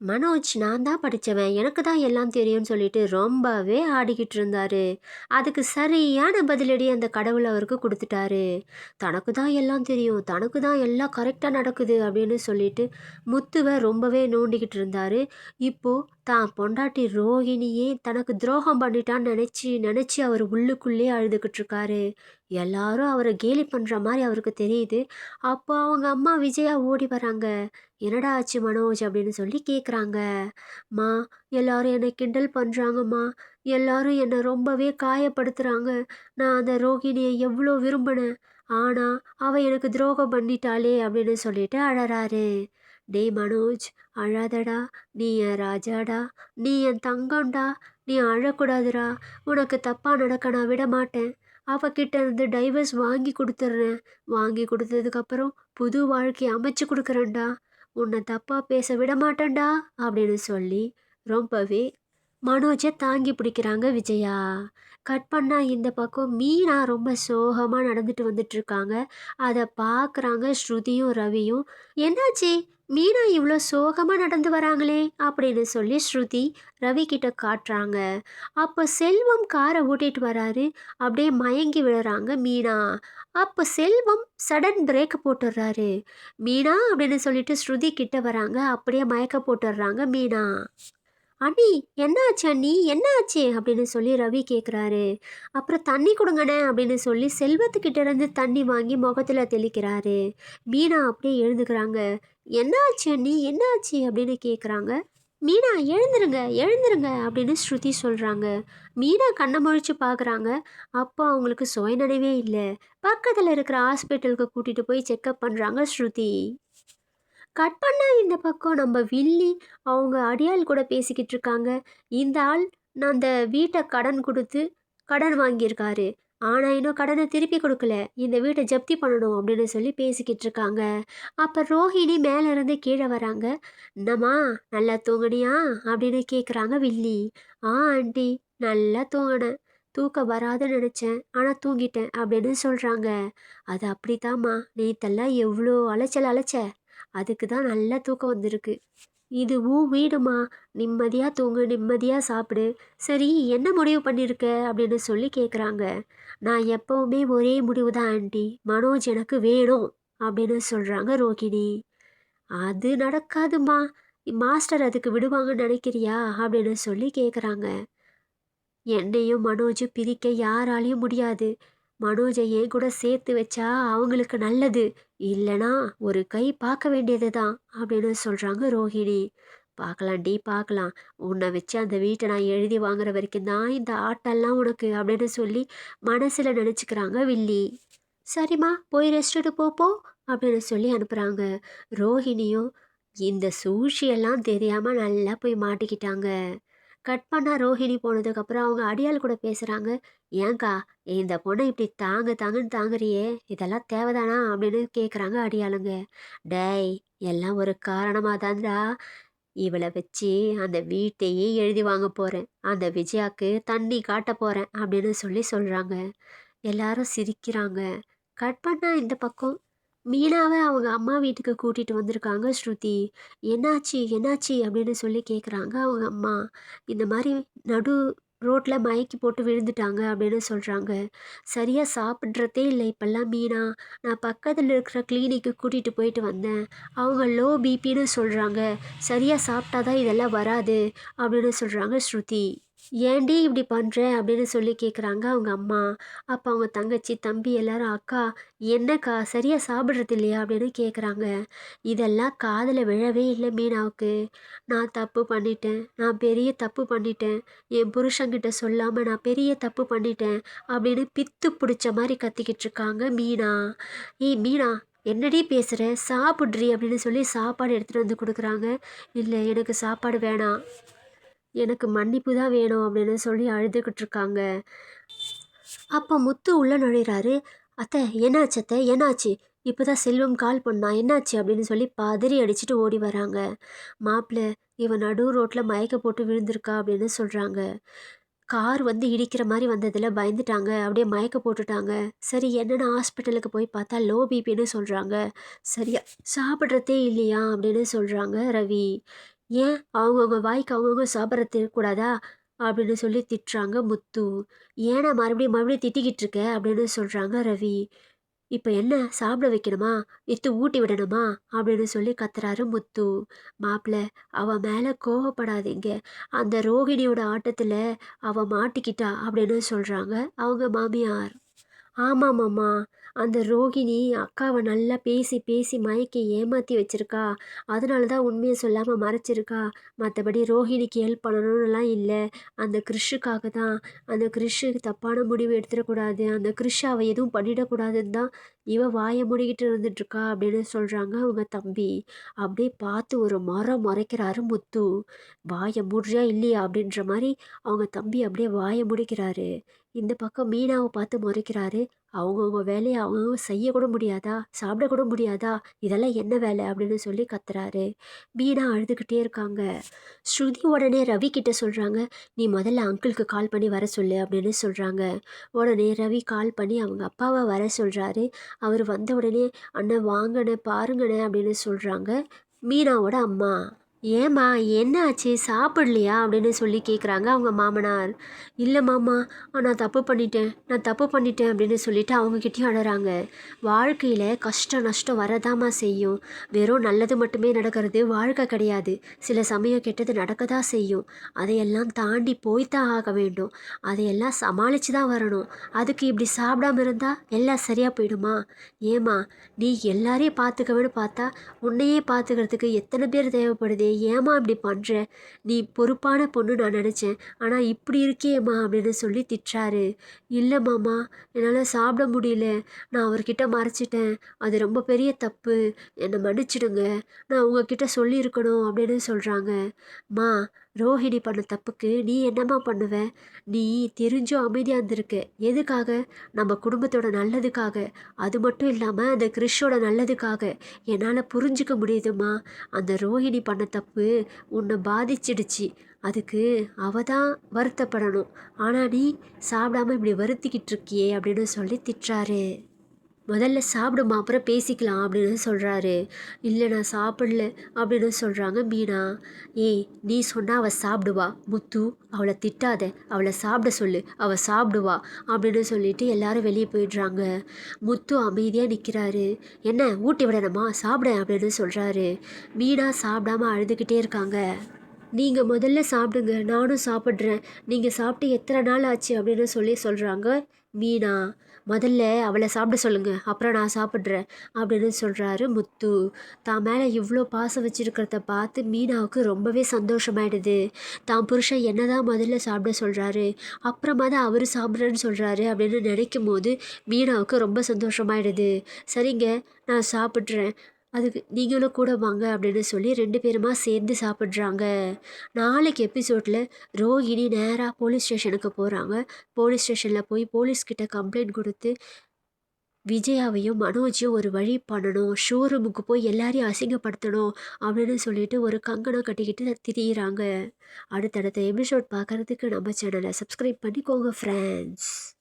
மனோஜ் நான் தான் படித்தவன் எனக்கு தான் எல்லாம் தெரியும்னு சொல்லிட்டு ரொம்பவே ஆடிக்கிட்டு இருந்தாரு. அதுக்கு சரியான பதிலடி அந்த கடவுள் அவருக்கு கொடுத்துட்டாரு. தனக்கு தான் எல்லாம் தெரியும். தனக்கு தான் எல்லாம் கரெக்டாக நடக்குது அப்படின்னு சொல்லிட்டு முத்துவை ரொம்பவே நோண்டிக்கிட்டு இருந்தாரு. இப்போ தான் பொண்டாட்டி ரோகிணியே தனக்கு துரோகம் பண்ணிட்டான்னு நினச்சி நினச்சி அவர் உள்ளுக்குள்ளே அழுதுகிட்டு இருக்காரு. எல்லாரும் அவரை கேலி பண்ணுற மாதிரி அவருக்கு தெரியுது. அப்போ அவங்க அம்மா விஜயா ஓடி வராங்க. என்னடா ஆச்சு மனோஜ் அப்படின்னு சொல்லி கேட்குறாங்க மா எல்லாரும் என்னை கிண்டல் பண்ணுறாங்கம்மா எல்லாரும் என்னை ரொம்பவே காயப்படுத்துகிறாங்க நான் அந்த ரோகிணியை எவ்வளோ விரும்பினேன். ஆனால் அவள் எனக்கு துரோகம் பண்ணிட்டாளே அப்படின்னு சொல்லிட்டு அழறாரு. டேய் மனோஜ் அழாதடா. நீ என் ராஜாடா. நீ என் தங்கம்டா. நீ அழக்கூடாதுடா. உனக்கு தப்பாக நடக்க நான் விட மாட்டேன். அவகிட்ட இருந்து டைவர்ஸ் வாங்கி கொடுத்துட்றேன். வாங்கி கொடுத்ததுக்கப்புறம் புது வாழ்க்கையை அமைச்சு கொடுக்குறேன்டா. உன்னை தப்பாக பேச விட மாட்டேன்டா அப்படின்னு சொல்லி ரொம்பவே மனோஜை தாங்கி பிடிக்கிறாங்க விஜயா. கட் பண்ணால் இந்த பக்கம் மீனா ரொம்ப சோகமாக நடந்துட்டு வந்துட்டுருக்காங்க. அதை பார்க்குறாங்க ஸ்ருதியும் ரவியும். என்னாச்சு? மீனா இவ்வளோ சோகமாக நடந்து வராங்களே அப்படின்னு சொல்லி ஸ்ருதி ரவி கிட்ட காட்டுறாங்க. அப்போ செல்வம் காரை ஓட்டிட்டு வராரு. அப்படியே மயங்கி விழுறாங்க மீனா. அப்போ செல்வம் சடன் பிரேக் போட்டுடுறாரு. மீனா அப்படின்னு சொல்லிட்டு ஸ்ருதி கிட்ட வராங்க. அப்படியே மயக்க போட்டுடுறாங்க மீனா. அண்ணி என்னாச்சு அண்ணி? என்னாச்சு? அப்படின்னு சொல்லி ரவி கேட்குறாரு அப்புறம் தண்ணி கொடுங்கண்ணே அப்படின்னு சொல்லி செல்வத்துக்கிட்ட இருந்து தண்ணி வாங்கி முகத்தில் தெளிக்கிறாரு. மீனா அப்படியே எழுந்துக்கிறாங்க. என்னாச்சு அண்ணி? என்னாச்சு? அப்படின்னு கேட்குறாங்க மீனா எழுந்துருங்க எழுந்துருங்க அப்படின்னு ஸ்ருதி சொல்கிறாங்க மீனா கண்ணை முழிச்சு பார்க்குறாங்க அப்போ அவங்களுக்கு சுயநினைவே இல்லை. பக்கத்தில் இருக்கிற ஹாஸ்பிட்டலுக்கு கூட்டிகிட்டு போய் செக்கப் பண்ணுறாங்க ஸ்ருதி. கட் பண்ணால் இந்த பக்கம் நம்ம வில்லி அவங்க அடியாள் கூட பேசிக்கிட்டு இருக்காங்க. இந்த ஆள் நான் அந்த வீட்டை கடன் கொடுத்து கடன் வாங்கியிருக்காரு. ஆனால் இன்னும் கடனை திருப்பி கொடுக்கல. இந்த வீட்டை ஜப்தி பண்ணணும் அப்படின்னு சொல்லி பேசிக்கிட்டு இருக்காங்க. அப்போ ரோஹிணி மேலே இருந்து கீழே வராங்க. என்னம்மா நல்லா தூங்கினியா? அப்படின்னு கேட்குறாங்க வில்லி. ஆ ஆண்டி நல்லா தூங்கினேன். தூக்கம் வராதுன்னு நினச்சேன். ஆனால் தூங்கிட்டேன் அப்படின்னு சொல்கிறாங்க அது அப்படித்தாம்மா. நேத்தெல்லாம் எவ்வளோ அலைச்சல் அலைச்ச அதுக்கு தான் நல்லா தூக்கம் வந்திருக்கு. இது உன் வீடுமா? நிம்மதியாக தூங்கு நிம்மதியாக சாப்பிடு. சரி என்ன முடிவு பண்ணியிருக்க அப்படின்னு சொல்லி கேட்குறாங்க நான் எப்போவுமே ஒரே முடிவு தான் ஆண்டி. மனோஜ் எனக்கு வேணும் அப்படின்னு சொல்கிறாங்க ரோகிணி. அது நடக்காதுமா மாஸ்டர் அதுக்கு விடுவாங்கன்னு நினைக்கிறியா? அப்படின்னு சொல்லி கேட்குறாங்க என்னையும் மனோஜும் பிரிக்க யாராலையும் முடியாது. மனோஜை என் கூட சேர்த்து வச்சா அவங்களுக்கு நல்லது. இல்லைனா ஒரு கை பார்க்க வேண்டியது தான் அப்படின்னு சொல்கிறாங்க ரோஹிணி. பார்க்கலாம்டி பார்க்கலாம். உன்னை வச்சு அந்த வீட்டை நான் எழுதி வாங்குற வரைக்கும் தான் இந்த ஆட்டெல்லாம் உனக்கு அப்படின்னு சொல்லி மனசில் நினச்சிக்கிறாங்க வில்லி. சரிம்மா போய் ரெஸ்ட் எடு போப்போ அப்படின்னு சொல்லி அனுப்புகிறாங்க ரோஹிணியும் இந்த சூழ்ச்சியெல்லாம் தெரியாமல் நல்லா போய் மாட்டிக்கிட்டாங்க. கட் பண்ணால் ரோஹிணி போனதுக்கப்புறம் அவங்க அடியாள் கூட பேசுகிறாங்க ஏங்கா இந்த பொண்ணை இப்படி தாங்க தாங்கன்னு தாங்குறியே. இதெல்லாம் தேவைதானா? அப்படின்னு கேட்குறாங்க அடியாளுங்க. டேய் எல்லாம் ஒரு காரணமாக தான்டா இவளை வச்சு அந்த வீட்டையே எழுதி வாங்க போகிறேன் அந்த விஜயாக்கு தண்ணி காட்ட போகிறேன் அப்படின்னு சொல்லி சொல்கிறாங்க எல்லாரும் சிரிக்கிறாங்க. கட் பண்ணால் இந்த பக்கம். மீனாவை அவங்க அம்மா வீட்டுக்கு கூட்டிகிட்டு வந்திருக்காங்க ஸ்ருதி. என்னாச்சு என்னாச்சு? அப்படின்னு சொல்லி கேட்குறாங்க அவங்க அம்மா. இந்த மாதிரி நடு ரோட்டில் மயக்கி போட்டு விழுந்துட்டாங்க அப்படின்னு சொல்கிறாங்க சரியாக சாப்பிட்றதே இல்லை இப்போல்லாம் மீனா. நான் பக்கத்தில் இருக்கிற கிளினிக்கு கூட்டிகிட்டு போயிட்டு வந்தேன். அவங்க லோ பிபின்னு சொல்கிறாங்க சரியாக சாப்பிட்டா தான் இதெல்லாம் வராது அப்படின்னு சொல்கிறாங்க ஸ்ருதி. ஏன்டி இப்படி பண்ணுற அப்படின்னு சொல்லி கேட்குறாங்க அவங்க அம்மா. அப்போ அவங்க தங்கச்சி தம்பி எல்லாரும் அக்கா என்னக்கா? சரியாக சாப்பிட்றது இல்லையா? அப்படின்னு கேட்குறாங்க இதெல்லாம் காதில் விழவே இல்லை மீனாவுக்கு. நான் தப்பு பண்ணிட்டேன். நான் பெரிய தப்பு பண்ணிட்டேன். என் புருஷங்கிட்ட சொல்லாமல் நான் பெரிய தப்பு பண்ணிட்டேன். அப்படின்னு பித்து பிடிச்ச மாதிரி கத்திக்கிட்டு இருக்காங்க மீனா. ஏய் மீனா என்னடி பேசுகிற சாப்பிட்றி? அப்படின்னு சொல்லி சாப்பாடு எடுத்துகிட்டு வந்து கொடுக்குறாங்க. இல்லை எனக்கு சாப்பாடு வேணாம். எனக்கு மன்னிப்பு தான் வேணும் அப்படின்னு சொல்லி அழுதுகிட்டு இருக்காங்க. அப்போ முத்து உள்ளே நுழையிறாரு. அத்தை என்னாச்சு அத்தை? என்னாச்சு? இப்போ தான் செல்வம் கால் பண்ணா. என்னாச்சு? அப்படின்னு சொல்லி பதறி அடிச்சுட்டு ஓடி வராங்க. மாப்பிள்ளை இவன் நடு ரோட்டில் மயக்க போட்டு விழுந்திருக்கா அப்படின்னு சொல்கிறாங்க கார் வந்து இடிக்கிற மாதிரி வந்ததில் பயந்துட்டாங்க. அப்படியே மயக்க போட்டுட்டாங்க. சரி என்னென்ன ஹாஸ்பிட்டலுக்கு போய் பார்த்தா லோ பிபின்னு சொல்கிறாங்க சரியா சாப்பிட்றதே இல்லையா அப்படின்னு சொல்கிறாங்க ரவி. ஏன் அவங்கவுங்க வாய்க்கு அவங்கவுங்க சாப்பிட்றது இருக்கக்கூடாதா? அப்படின்னு சொல்லி திட்டுறாங்க முத்து. ஏன்னா மறுபடியும் மறுபடியும் திட்டிக்கிட்டு இருக்க அப்படின்னு சொல்கிறாங்க ரவி. இப்போ என்ன சாப்பிட வைக்கணுமா? எத்து ஊட்டி விடணுமா? அப்படின்னு சொல்லி கத்துறாரு முத்து. மாப்பிள்ள அவன் மேலே கோவப்படாதீங்க. அந்த ரோகிணியோட ஆட்டத்தில் அவன் மாட்டிக்கிட்டா அப்படின்னு சொல்கிறாங்க அவங்க மாமியார். ஆமாமாம்மா. அந்த ரோகிணி அக்காவை நல்லா பேசி பேசி மயக்கி ஏமாற்றி வச்சிருக்கா. அதனால தான் உண்மையை சொல்லாமல் மறைச்சிருக்கா. மற்றபடி ரோஹிணிக்கு ஹெல்ப் பண்ணணும்னுலாம் இல்லை. அந்த கிறிஷுக்காக தான் அந்த கிறிஷு தப்பான முடிவு எடுத்துடக்கூடாது. அந்த கிறிஷ் அவள் எதுவும் பண்ணிடக்கூடாதுன்னு தான் இவன் வாயை மூடிக்கிட்டு இருந்துட்டுருக்கா அப்படின்னு சொல்கிறாங்க அவங்க தம்பி. அப்படியே பார்த்து ஒரு மரம் முறைக்கிறாரு முத்து. வாயை மூடுறியா இல்லையா அப்படின்ற மாதிரி அவங்க தம்பி அப்படியே வாயை முடிக்கிறாரு. இந்த பக்கம் மீனாவை பார்த்து முறைக்கிறாரு. அவங்கவுங்க வேலையை அவங்கவுங்க செய்யக்கூட முடியாதா? சாப்பிடக்கூட முடியாதா? இதெல்லாம் என்ன வேலை? அப்படின்னு சொல்லி கத்துறாரு. மீனா அழுதுகிட்டே இருக்காங்க. ஸ்ருதி உடனே ரவி கிட்ட சொல்கிறாங்க நீ முதல்ல அங்கிளுக்கு கால் பண்ணி வர சொல்லு அப்படின்னு சொல்கிறாங்க உடனே ரவி கால் பண்ணி அவங்க அப்பாவை வர சொல்கிறாரு அவர் வந்த உடனே அண்ணன் வாங்கண்ணே பாருங்கண்ணே அப்படின்னு சொல்கிறாங்க மீனாவோட அம்மா. ஏம்மா என்ன ஆச்சு சாப்பிடலையா? அப்படின்னு சொல்லி கேட்குறாங்க அவங்க மாமனார். இல்லை மாமா நான் தப்பு பண்ணிட்டேன் நான் தப்பு பண்ணிட்டேன் அப்படின்னு சொல்லிட்டு அவங்கக்கிட்டேயும் அழறாங்க. வாழ்க்கையில் கஷ்டம் நஷ்டம் வரதாம்மா செய்யும். வெறும் நல்லது மட்டுமே நடக்கிறது வாழ்க்கை கிடையாது. சில சமயம் கெட்டது நடக்க தான் செய்யும். அதையெல்லாம் தாண்டி போய்த்தான் ஆக வேண்டும். அதையெல்லாம் சமாளித்து தான் வரணும். அதுக்கு இப்படி சாப்பிடாம இருந்தால் எல்லாம் சரியாக போயிடுமா? ஏம்மா நீ எல்லாரையும் பார்த்துக்கவேன்னு பார்த்தா உன்னையே பார்த்துக்கிறதுக்கு எத்தனை பேர் தேவைப்படுது? ஏம்மா இப்படி பண்ணுற நீ பொறுப்பான பொண்ணு நான் நினச்சேன். ஆனால் இப்படி இருக்கேம்மா அப்படின்னு சொல்லி திட்டுறாரு. இல்லை மாமா என்னால் சாப்பிட முடியல. நான் அவர்கிட்ட மறைச்சிட்டேன். அது ரொம்ப பெரிய தப்பு. என்னை மன்னிச்சிடுங்க. நான் உங்ககிட்ட சொல்லியிருக்கணும் அப்படின்னு சொல்கிறாங்க மா ரோஹிணி பண்ண தப்புக்கு நீ என்னம்மா பண்ணுவ? நீ தெரிஞ்சும் அமைதியாக இருந்திருக்க. எதுக்காக? நம்ம குடும்பத்தோட நல்லதுக்காக. அது மட்டும் இல்லாமல் அந்த கிறிஷோட நல்லதுக்காக. என்னால் புரிஞ்சுக்க முடியுதுமா அந்த ரோஹிணி பண்ண தப்பு உன்னை பாதிச்சிடுச்சு. அதுக்கு அவ தான் வருத்தப்படணும். ஆனால் நீ சாப்பிடாம இப்படி வருத்திக்கிட்டு இருக்கியே அப்படின்னு சொல்லி திட்டுறாரு. முதல்ல சாப்பிடுமா அப்புறம் பேசிக்கலாம் அப்படின்னு சொல்கிறாரு இல்லை நான் சாப்பிடல அப்படின்னு சொல்கிறாங்க மீனா. ஏய் நீ சொன்னால் அவள் சாப்பிடுவா. முத்து அவளை திட்டாத. அவளை சாப்பிட சொல்லு. அவள் சாப்பிடுவா அப்படின்னு சொல்லிட்டு எல்லாரும் வெளியே போயிடுறாங்க. முத்து அமைதியாக நிற்கிறாரு என்ன ஊட்டி விடணுமா? சாப்பிட அப்படின்னு சொல்கிறாரு மீனா சாப்பிடாம அழுதுகிட்டே இருக்காங்க. நீங்கள் முதல்ல சாப்பிடுங்க நானும் சாப்பிட்றேன். நீங்கள் சாப்பிட்டு எத்தனை நாள் ஆச்சு அப்படின்னு சொல்லி சொல்கிறாங்க மீனா முதல்ல அவளை சாப்பிட சொல்லுங்க அப்புறம் நான் சாப்பிட்றேன் அப்படின்னு சொல்கிறாரு முத்து. தான் மேலே இவ்வளோ பாசம் வச்சுருக்கிறத பார்த்து மீனாவுக்கு ரொம்பவே சந்தோஷமாயிடுது. தான் புருஷன் என்ன தான் முதல்ல சாப்பிட சொல்கிறாரு அப்புறமா தான் அவர் சாப்பிட்றேன்னு சொல்கிறாரு அப்படின்னு நினைக்கும் போது மீனாவுக்கு ரொம்ப சந்தோஷமாயிடுது. சரிங்க நான் சாப்பிட்றேன். அதுக்கு நீங்களும் கூட வாங்க அப்படின்னு சொல்லி ரெண்டு பேருமா சேர்ந்து சாப்பிட்றாங்க. நாளைக்கு எபிசோடில் ரோஹிணி நேராக போலீஸ் ஸ்டேஷனுக்கு போகிறாங்க போலீஸ் ஸ்டேஷனில் போய் போலீஸ்கிட்ட கம்ப்ளைண்ட் கொடுத்து விஜயாவையும் மனோஜையும் ஒரு வழி பண்ணணும். ஷோரூமுக்கு போய் எல்லாரையும் அசிங்கப்படுத்தணும் அப்படின்னு சொல்லிட்டு ஒரு கங்கணம் கட்டிக்கிட்டு திரியிறாங்க. அடுத்தடுத்த எபிசோட் பார்க்குறதுக்கு நம்ம சேனலை சப்ஸ்கிரைப் பண்ணிக்கோங்க ஃப்ரெண்ட்ஸ்